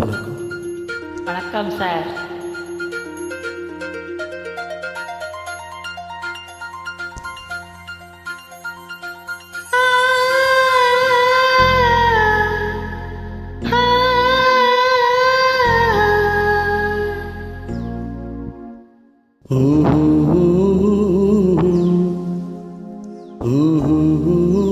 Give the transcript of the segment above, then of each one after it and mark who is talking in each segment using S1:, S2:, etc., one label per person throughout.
S1: வணக்கம்
S2: வணக்கம் sir Mm-hmm. Mm-hmm.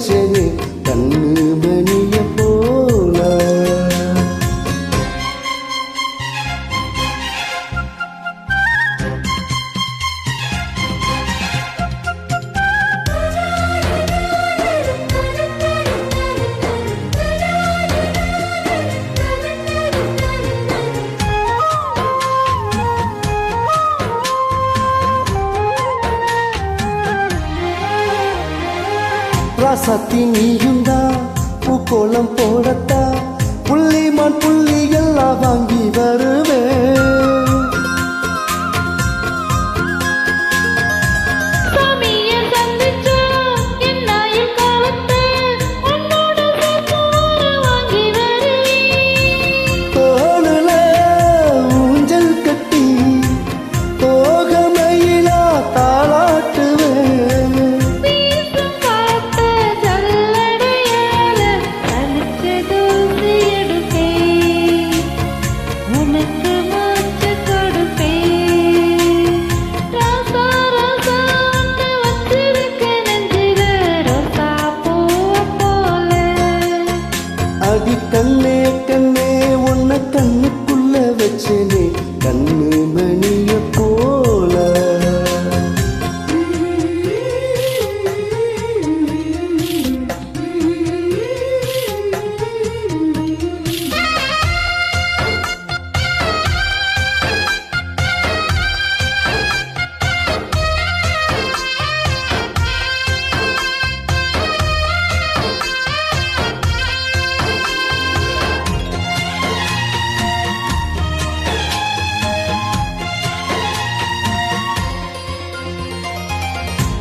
S2: trên cần ராசாத்தி நீயுந்தா பூக்கோளம் போடத்தா
S1: புள்ளிமான் புள்ளி கண்ணே கண்ணே உன்னை கண்ணுக்குள்ள வச்சனே. கண்ணு
S2: மணியப்போ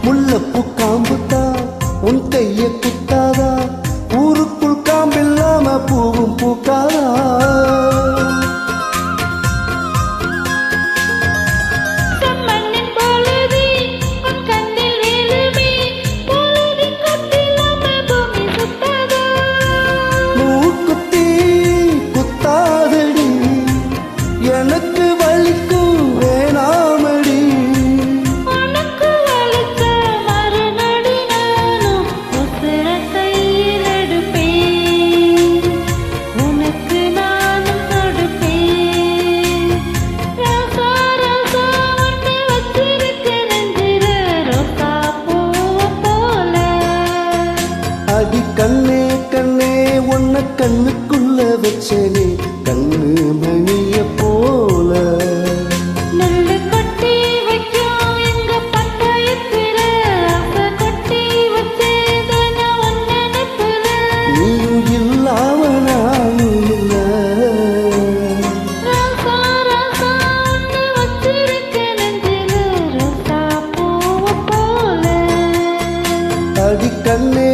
S2: முல்லப்பு காம்புத்தா உன் கைய குத்தாதா? ஊரு
S1: ஆடி கண்ணே கண்ணே உன்ன கண்ணுக்குள்ள வச்சனே. கண்ணு மணிய போல. அடி கண்ணே